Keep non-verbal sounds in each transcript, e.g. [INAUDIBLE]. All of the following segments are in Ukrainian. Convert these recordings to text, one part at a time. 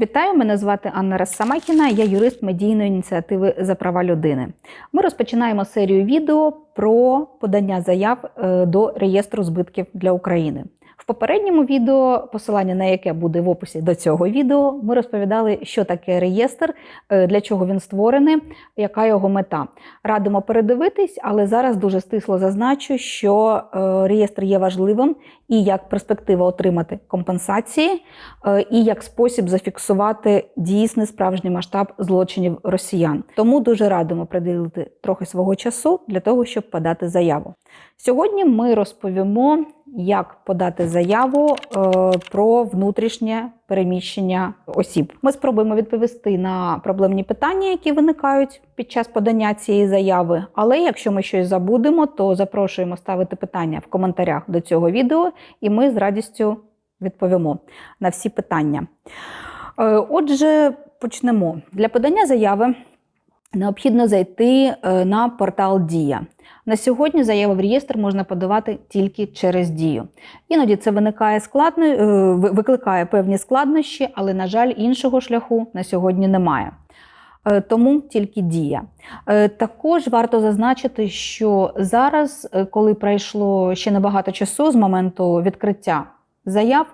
Вітаю, мене звати Анна Рассамахіна, я юрист медійної ініціативи за права людини. Ми розпочинаємо серію відео про подання заяв е, до реєстру збитків для України. В попередньому відео, посилання на яке буде в описі до цього відео, ми розповідали, що таке реєстр, е, для чого він створений, яка його мета. Радимо передивитись, але зараз дуже стисло зазначу, що е, реєстр є важливим і як перспектива отримати компенсації, е, і як спосіб зафіксувати дійсний справжній масштаб злочинів росіян. Тому дуже радимо приділити трохи свого часу для того, щоб подати заяву. Сьогодні ми розповімо, як подати заяву е, про внутрішнє переміщення осіб. Ми спробуємо відповісти на проблемні питання, які виникають під час подання цієї заяви. Але якщо ми щось забудемо, то запрошуємо ставити питання в коментарях до цього відео, і ми з радістю відповімо на всі питання. Е, Отже, почнемо. Для подання заяви необхідно зайти е, на портал Дія. На сьогодні заяву в реєстр можна подавати тільки через дію. Іноді це виникає складно, е, викликає певні складнощі, але, на жаль, іншого шляху на сьогодні немає. Е, Тому тільки дія. Е, Також варто зазначити, що зараз, коли пройшло ще небагато часу з моменту відкриття заяв,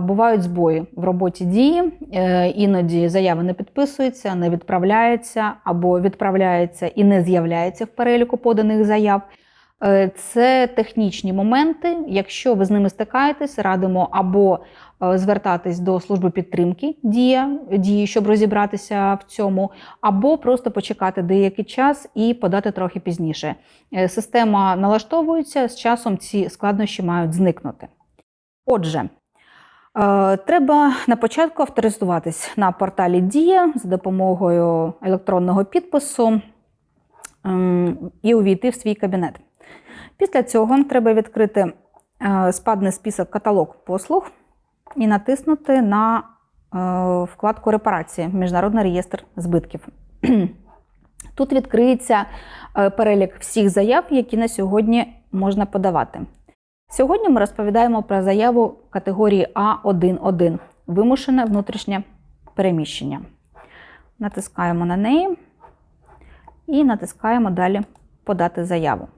бувають збої в роботі дії. Е, Іноді заяви не підписуються, не відправляються або відправляються і не з'являються в переліку поданих заяв. Е, Це технічні моменти. Якщо ви з ними стикаєтесь, радимо або е, звертатись до служби підтримки дія, дії, щоб розібратися в цьому, або просто почекати деякий час і подати трохи пізніше. Система налаштовується, з часом ці складнощі мають зникнути. Отже, е, треба на початку авторизуватись на порталі Дія за допомогою електронного підпису ем, і увійти в свій кабінет. Після цього треба відкрити е, спадний список каталог послуг і натиснути на е, вкладку репарації Міжнародний реєстр збитків. Тут відкриється перелік всіх заяв, які на сьогодні можна подавати. Сьогодні ми розповідаємо про заяву категорії А1.1 вимушене внутрішнє переміщення. Натискаємо на неї і натискаємо далі подати заяву.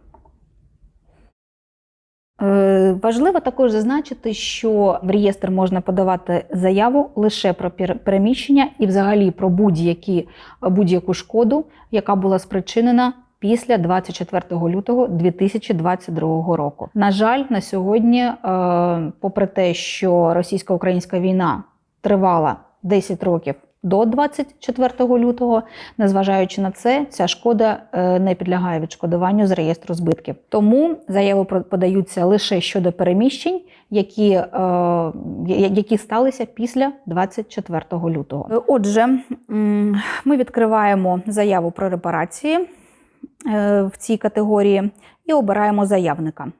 Е, Важливо також зазначити, що в реєстр можна подавати заяву лише про пер- переміщення і взагалі про будь-яку шкоду, яка була спричинена після 24 лютого 2022 року. На жаль, на сьогодні, е, попри те, що російсько-українська війна тривала 10 років до 24 лютого, незважаючи на це, ця шкода е, не підлягає відшкодуванню з реєстру збитків. Тому заяви подаються лише щодо переміщень, які, е, які сталися після 24 лютого. Отже, ми відкриваємо заяву про репарації в цій категорії і обираємо заявника.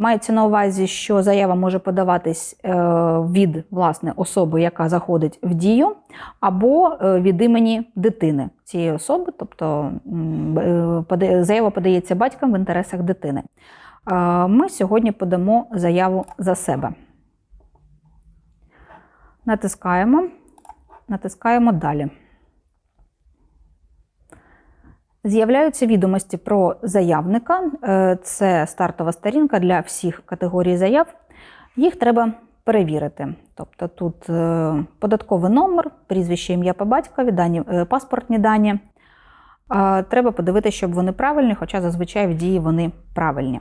Мається на увазі, що заява може подаватись е, від власне особи, яка заходить в дію, або е, від імені дитини цієї особи, тобто е, заява подається батькам в інтересах дитини. Е, Ми сьогодні подамо заяву за себе. Натискаємо, натискаємо далі. З'являються відомості про заявника. Е, Це стартова сторінка для всіх категорій заяв. Їх треба перевірити. Тобто тут е, податковий номер, прізвище, ім'я по батькові, дані, е, паспортні дані. Треба подивитися, щоб вони правильні, хоча зазвичай в дії вони правильні.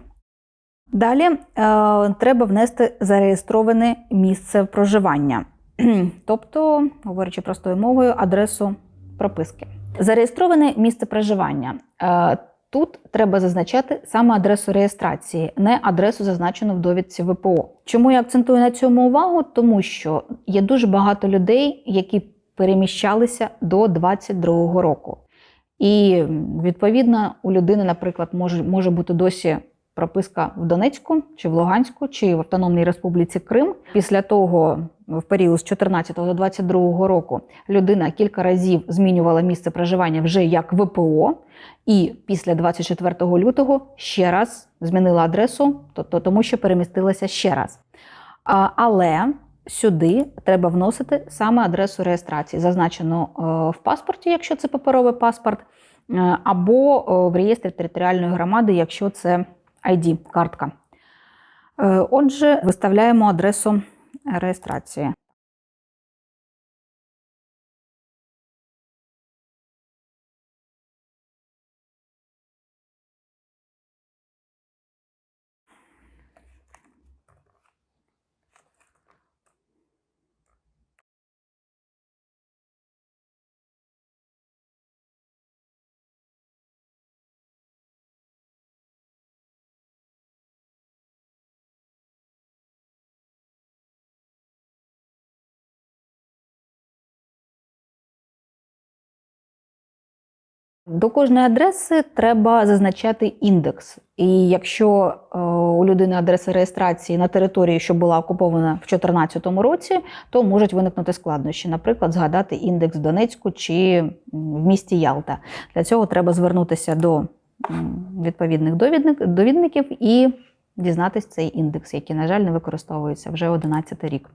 Далі треба внести зареєстроване місце проживання, [CLEARS THROAT] тобто, говорячи простою мовою, адресу прописки. Зареєстроване місце проживання. Е, Тут треба зазначати саме адресу реєстрації, не адресу, зазначену в довідці ВПО. Чому я акцентую на цьому увагу? Тому що є дуже багато людей, які переміщалися до 22-го року. І відповідно у людини, наприклад, може, може бути досі прописка в Донецьку, чи в Луганську, чи в Автономній Республіці Крим. Після того, в період з 14 до 22 року, людина кілька разів змінювала місце проживання вже як ВПО, і після 24 лютого ще раз змінила адресу, тобто тому що перемістилася ще раз. Але сюди треба вносити саме адресу реєстрації, зазначену е, в паспорті, якщо це паперовий паспорт, е, або е, в реєстрі територіальної громади, якщо це ID-картка. Отже, виставляємо адресу реєстрації. До кожної адреси треба зазначати індекс. І якщо е, у людини адреса реєстрації на території, що була окупована в 2014 році, то можуть виникнути складнощі, наприклад, згадати індекс в Донецьку чи в місті Ялта. Для цього треба звернутися до відповідних довідник, довідників і дізнатись цей індекс, який, на жаль, не використовується вже 11 рік.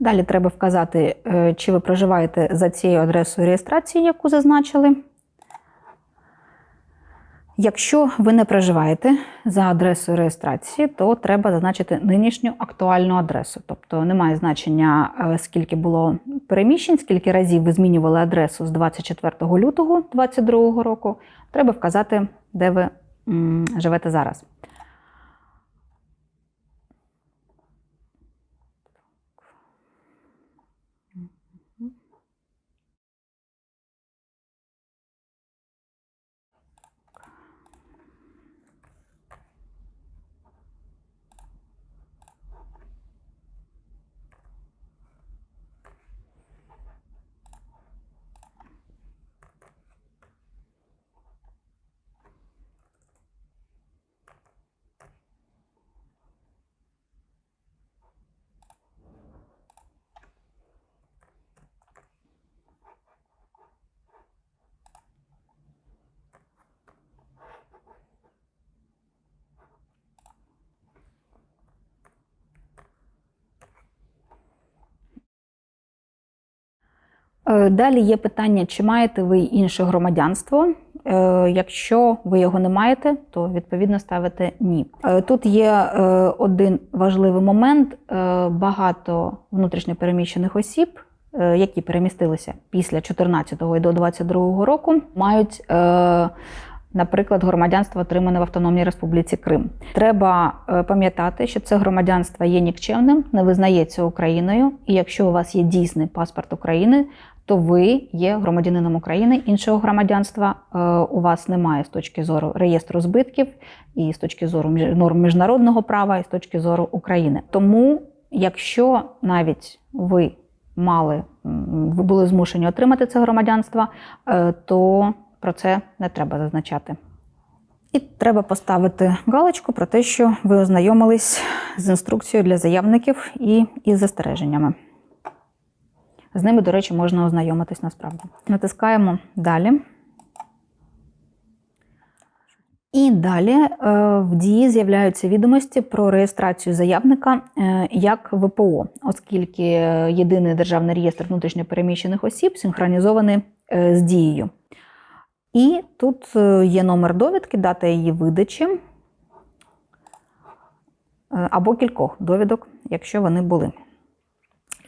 Далі треба вказати, е, чи ви проживаєте за цією адресою реєстрації, яку зазначили. Якщо ви не проживаєте за адресою реєстрації, то треба зазначити нинішню актуальну адресу. Тобто немає значення, е, скільки було переміщень, скільки разів ви змінювали адресу з 24 лютого 2022 року. Треба вказати, де ви живете зараз. Далі є питання, чи маєте ви інше громадянство. Е, Якщо ви його не маєте, то відповідно ставите ні. Е, Тут є е, один важливий момент: Е, багато внутрішньопереміщених осіб, е, які перемістилися після 2014 і до 2022 року, мають. е, Наприклад, громадянство отримане в Автономній Республіці Крим. Треба е, пам'ятати, що це громадянство є нікчемним, не визнається Україною, і якщо у вас є дійсний паспорт України, то ви є громадянином України. Іншого громадянства е, у вас немає з точки зору реєстру збитків, і з точки зору норм міжнародного права, і з точки зору України. Тому, якщо навіть ви мали ви були змушені отримати це громадянство, е, то про це не треба зазначати. І треба поставити галочку про те, що ви ознайомились з інструкцією для заявників і із застереженнями. З ними, до речі, можна ознайомитись насправді. Натискаємо далі. І далі е, в дії з'являються відомості про реєстрацію заявника е, як ВПО, оскільки єдиний державний реєстр внутрішньопереміщених осіб синхронізований е, з дією. І тут є номер довідки, дата її видачі або кількох довідок, якщо вони були.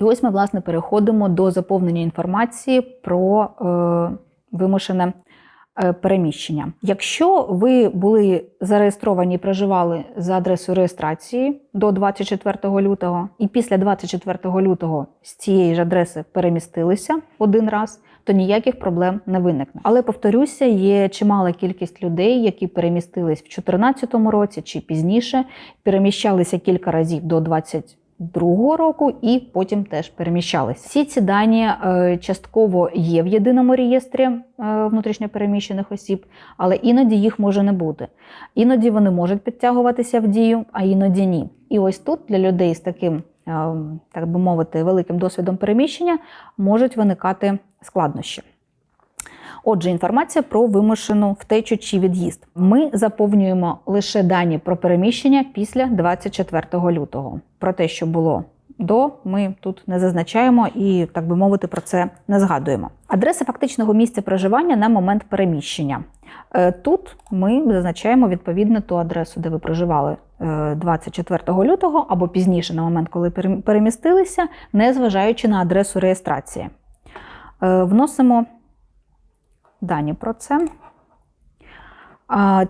І ось ми, власне, переходимо до заповнення інформації про е, вимушене е, переміщення. Якщо ви були зареєстровані і проживали за адресою реєстрації до 24 лютого, і після 24 лютого з цієї ж адреси перемістилися один раз, то ніяких проблем не виникне. Але повторюся, є чимала кількість людей, які перемістились в 2014 році чи пізніше, переміщалися кілька разів до 20 другого року і потім теж переміщались. Всі ці дані е, частково є в єдиному реєстрі е, внутрішньопереміщених осіб, але іноді їх може не бути. Іноді вони можуть підтягуватися в дію, а іноді ні. І ось тут для людей з таким, е, так би мовити, великим досвідом переміщення можуть виникати складнощі. Отже, інформація про вимушену втечу чи від'їзд. Ми заповнюємо лише дані про переміщення після 24 лютого. Про те, що було до, ми тут не зазначаємо і, так би мовити, про це не згадуємо. Адреса фактичного місця проживання на момент переміщення. Е, Тут ми зазначаємо відповідно ту адресу, де ви проживали е, 24 лютого або пізніше на момент, коли перем- перемістилися, незважаючи на адресу реєстрації. Е, Вносимо дані про це.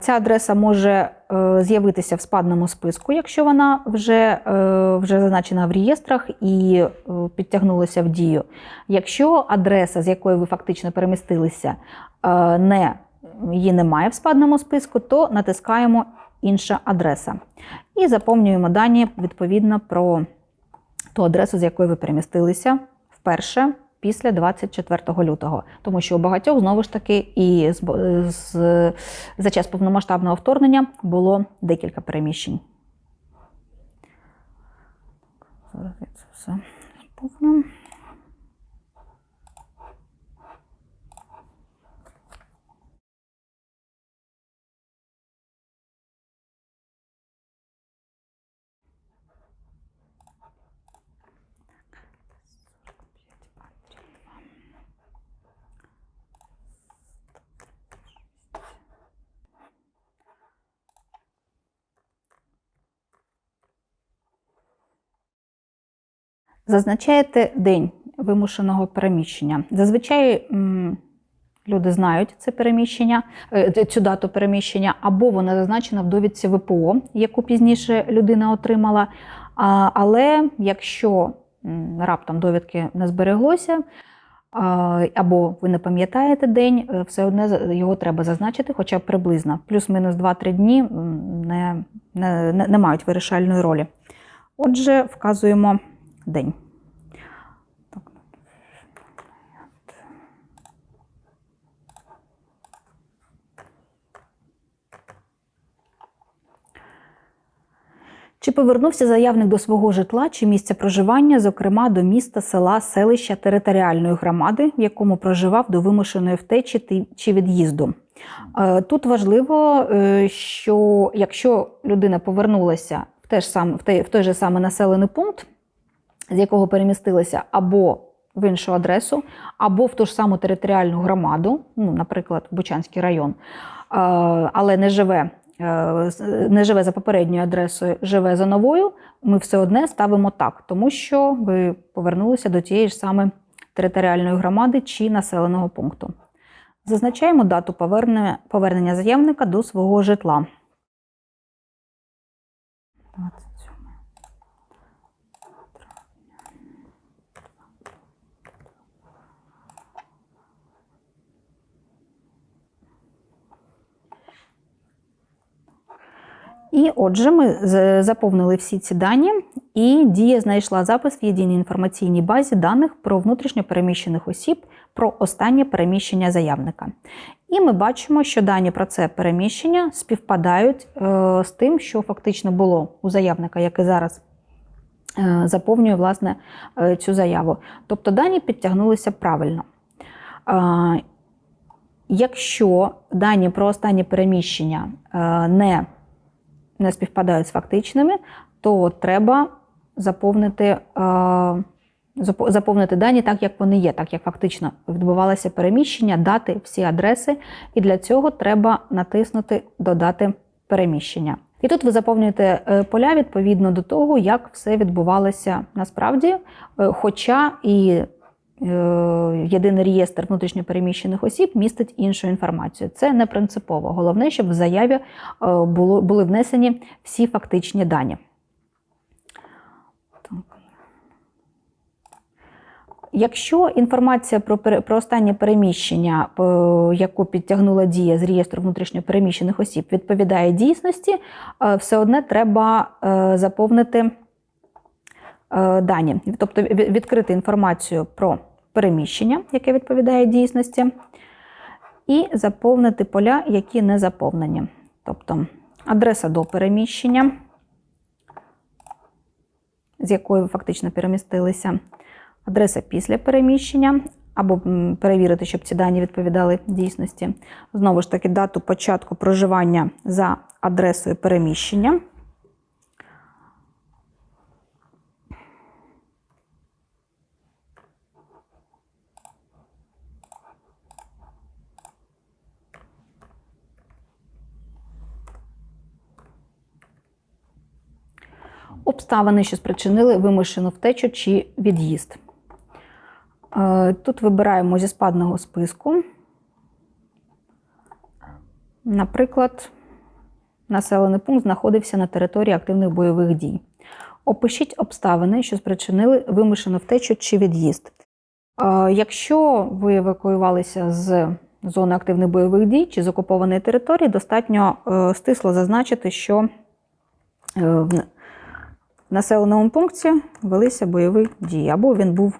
Ця адреса може е, з'явитися в спадному списку, якщо вона вже, е, вже зазначена в реєстрах і е, підтягнулася в дію. Якщо адреса, з якої ви фактично перемістилися, не, її немає в спадному списку, то натискаємо інша адреса. І заповнюємо дані відповідно про ту адресу, з якої ви перемістилися вперше після 24 лютого. Тому що у багатьох знову ж таки і з, з, за час повномасштабного вторгнення було декілька переміщень. Зараз я це все заповню. Зазначаєте день вимушеного переміщення. Зазвичай люди знають це переміщення, е, цю дату переміщення, або вона зазначена в довідці ВПО, яку пізніше людина отримала. Але якщо раптом довідки не збереглося, або ви не пам'ятаєте день, е, все одне його треба зазначити, хоча б приблизно. Плюс-мінус 2-3 дні не, не, не, не мають вирішальної ролі. Отже, вказуємо день. Чи повернувся заявник до свого житла чи місця проживання, зокрема до міста, села, селища територіальної громади, в якому проживав до вимушеної втечі чи від'їзду? Е, Тут важливо, е, що якщо людина повернулася в, те ж саме, в, той, в той же самий населений пункт, з якого перемістилися або в іншу адресу, або в ту ж саму територіальну громаду, ну, наприклад, Бучанський район, е, але не живе, е, не живе за попередньою адресою, живе за новою, ми все одне ставимо так, тому що ви повернулися до тієї ж самої територіальної громади чи населеного пункту. Зазначаємо дату повернення заявника до свого житла. І отже, ми заповнили всі ці дані, і Дія знайшла запис в єдиній інформаційній базі даних про внутрішньо переміщених осіб про останнє переміщення заявника. І ми бачимо, що дані про це переміщення співпадають е, з тим, що фактично було у заявника, який зараз е, заповнює власне е, цю заяву. Тобто дані підтягнулися правильно. Якщо дані про останнє переміщення не не співпадають з фактичними, то треба заповнити, е, заповнити дані так, як вони є, так як фактично відбувалося переміщення, дати всі адреси, і для цього треба натиснути Додати переміщення. І тут ви заповнюєте е, поля відповідно до того, як все відбувалося насправді. Е, Хоча і єдиний реєстр внутрішньопереміщених осіб містить іншу інформацію. Це не принципово. Головне, щоб в заяві е, були внесені всі фактичні дані. Якщо інформація про, про останнє переміщення, е, яку підтягнула дія з реєстру внутрішньопереміщених осіб, відповідає дійсності, е, все одне треба е, заповнити е, дані, тобто відкрити інформацію про переміщення, яке відповідає дійсності, і заповнити поля, які не заповнені. Тобто адреса до переміщення, з якої ви фактично перемістилися, адреса після переміщення, або перевірити, щоб ці дані відповідали дійсності. Знову ж таки, дату початку проживання за адресою переміщення. Обставини, що спричинили вимушену втечу чи від'їзд. Е, Тут вибираємо зі спадного списку. Наприклад, населений пункт знаходився на території активних бойових дій. Опишіть обставини, що спричинили вимушену втечу чи від'їзд. Е, Якщо ви евакуювалися з зони активних бойових дій чи з окупованої території, достатньо е, стисло зазначити, що населеному пункті велися бойові дії, або він був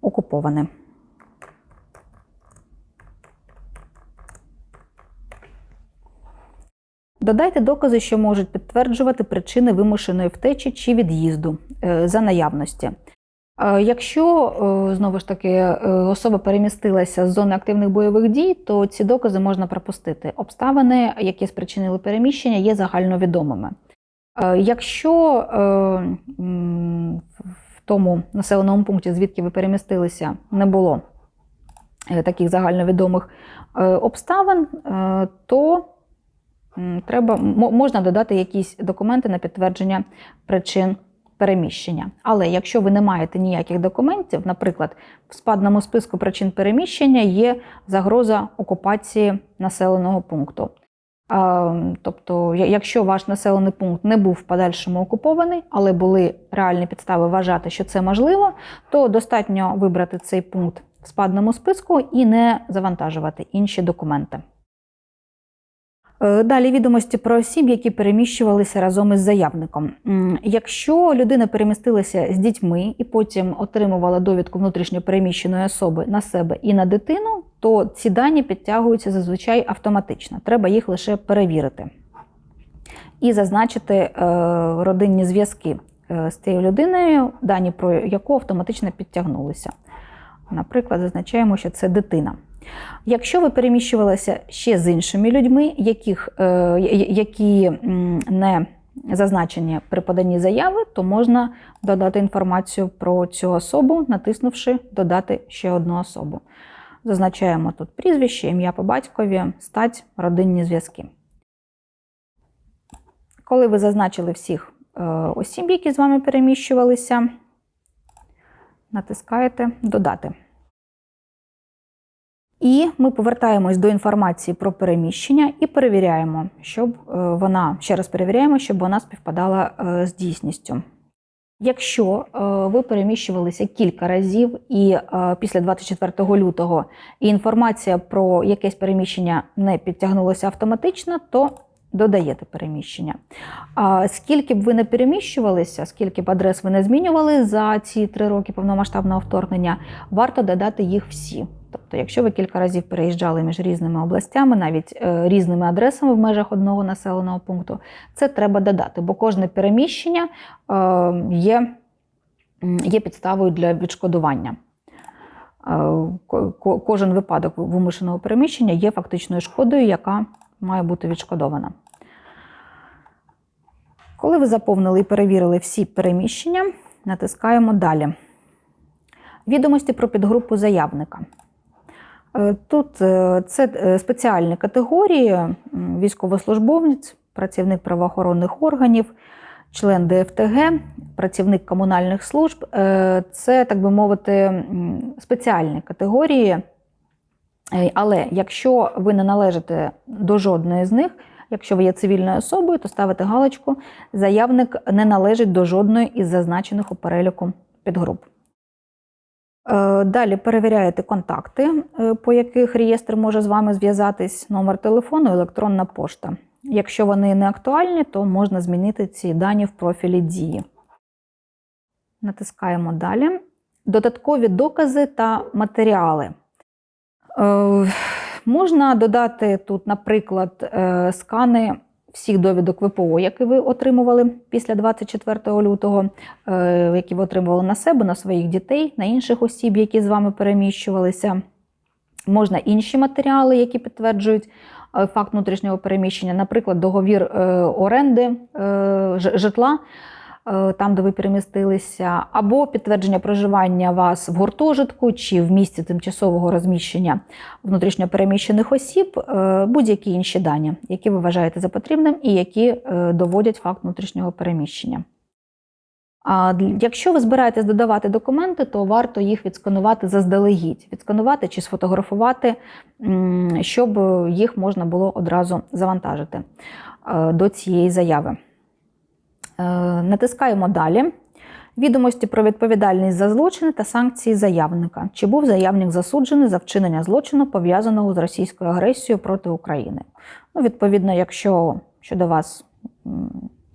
окупований. Додайте докази, що можуть підтверджувати причини вимушеної втечі чи від'їзду е, за наявності. Е, Якщо е, знову ж таки особа перемістилася з зони активних бойових дій, то ці докази можна пропустити. Обставини, які спричинили переміщення, є загальновідомими. Е, Якщо е, в тому населеному пункті, звідки ви перемістилися, не було е, таких загальновідомих обставин, то треба, мо- можна додати якісь документи на підтвердження причин переміщення. Але якщо ви не маєте ніяких документів, наприклад, в спадному списку причин переміщення є загроза окупації населеного пункту. Тобто, якщо ваш населений пункт не був в подальшому окупований, але були реальні підстави вважати, що це можливо, то достатньо вибрати цей пункт в спадному списку і не завантажувати інші документи. Е, Далі відомості про осіб, які переміщувалися разом із заявником. Якщо людина перемістилася з дітьми і потім отримувала довідку внутрішньопереміщеної особи на себе і на дитину, то ці дані підтягуються зазвичай автоматично. Треба їх лише перевірити і зазначити е, родинні зв'язки е, з цією людиною, дані про яку автоматично підтягнулися. Наприклад, зазначаємо, що це дитина. Якщо ви переміщувалися ще з іншими людьми, яких, е, які не зазначені при поданні заяви, то можна додати інформацію про цю особу, натиснувши Додати ще одну особу. Зазначаємо тут прізвище, ім'я по батькові, стать, родинні зв'язки. Коли ви зазначили всіх е, осіб, які з вами переміщувалися, натискаєте Додати. І ми повертаємось до інформації про переміщення і перевіряємо, щоб е, вона ще раз перевіряємо, щоб вона співпадала е, з дійсністю. Якщо е, ви переміщувалися кілька разів і е, після 24 лютого інформація про якесь переміщення не підтягнулася автоматично, то додаєте переміщення. Скільки б ви не переміщувалися, скільки б адрес ви не змінювали за ці три роки повномасштабного вторгнення, варто додати їх всі. Тобто, якщо ви кілька разів переїжджали між різними областями, навіть е, різними адресами в межах одного населеного пункту, це треба додати, бо кожне переміщення е, є, є підставою для відшкодування. Е, ко- ко- Кожен випадок вимушеного переміщення є фактичною шкодою, яка має бути відшкодована. Коли ви заповнили і перевірили всі переміщення, натискаємо Далі. Відомості про підгрупу заявника. Тут е, це е, спеціальні категорії: військовослужбовець, працівник правоохоронних органів, член ДФТГ, працівник комунальних служб. Е, Це, так би мовити, спеціальні категорії. Але якщо ви не належите до жодної з них, якщо ви є цивільною особою, то ставите галочку Заявник не належить до жодної із зазначених у переліку підгруп. Е, Далі перевіряєте контакти, е, по яких реєстр може з вами зв'язатись, номер телефону, електронна пошта. Якщо вони не актуальні, то можна змінити ці дані в профілі дії. Натискаємо далі. Додаткові докази та матеріали. Е, Можна додати тут, наприклад, скани всіх довідок ВПО, які ви отримували після 24 лютого, е, які ви отримували на себе, на своїх дітей, на інших осіб, які з вами переміщувалися. Можна інші матеріали, які підтверджують е, факт внутрішнього переміщення, наприклад, договір е, оренди житла, там, де ви перемістилися, або підтвердження проживання вас в гуртожитку чи в місці тимчасового розміщення внутрішньопереміщених осіб, е, будь-які інші дані, які ви вважаєте за потрібним і які е, доводять факт внутрішнього переміщення. А якщо ви збираєтесь додавати документи, то варто їх відсканувати заздалегідь, відсканувати чи сфотографувати, щоб їх можна було одразу завантажити е, до цієї заяви. Е, Натискаємо далі. Відомості про відповідальність за злочини та санкції заявника. Чи був заявник засуджений за вчинення злочину, пов'язаного з російською агресією проти України? Ну, відповідно, якщо щодо вас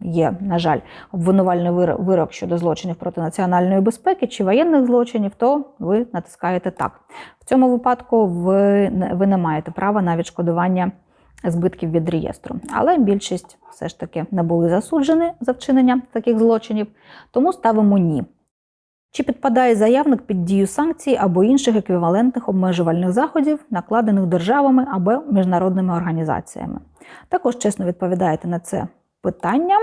є, на жаль, обвинувальний вирок щодо злочинів проти національної безпеки чи воєнних злочинів, то ви натискаєте так. В цьому випадку ви, не- маєте права на відшкодування збитків від реєстру. Але більшість все ж таки не були засуджені за вчинення таких злочинів, тому ставимо ні. Чи підпадає заявник під дію санкцій або інших еквівалентних обмежувальних заходів, накладених державами або міжнародними організаціями? Також чесно відповідаєте на це питання.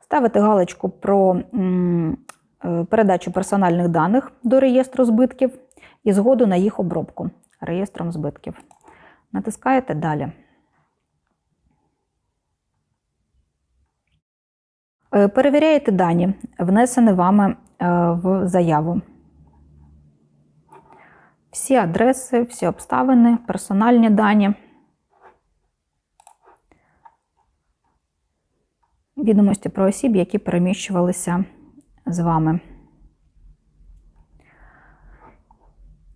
Ставите галочку про е, передачу персональних даних до реєстру збитків і згоду на їх обробку реєстром збитків. Натискаєте далі. Е, Перевіряєте дані, внесені вами е, в заяву. Всі адреси, всі обставини, персональні дані. Відомості про осіб, які переміщувалися з вами.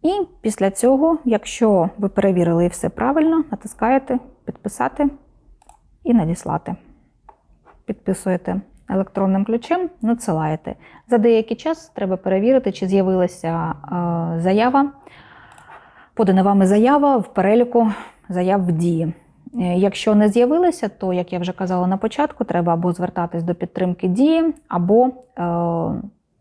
І після цього, якщо ви перевірили все правильно, натискаєте підписати і надіслати. Підписуєте електронним ключем, надсилаєте. За деякий час треба перевірити, чи з'явилася е, заява, подана вами заява в переліку заяв в дії. Е, Якщо не з'явилися, то, як я вже казала на початку, треба або звертатись до підтримки дії, або е,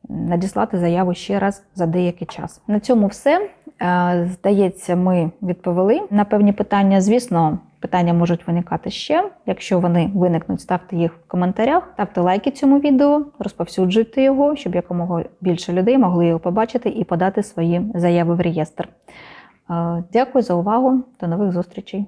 надіслати заяву ще раз за деякий час. На цьому все. Е, Здається, ми відповіли на певні питання. Звісно, питання можуть виникати ще. Якщо вони виникнуть, ставте їх в коментарях, ставте лайки цьому відео, розповсюджуйте його, щоб якомога більше людей могли його побачити і подати свої заяви в реєстр. Е, Дякую за увагу. До нових зустрічей.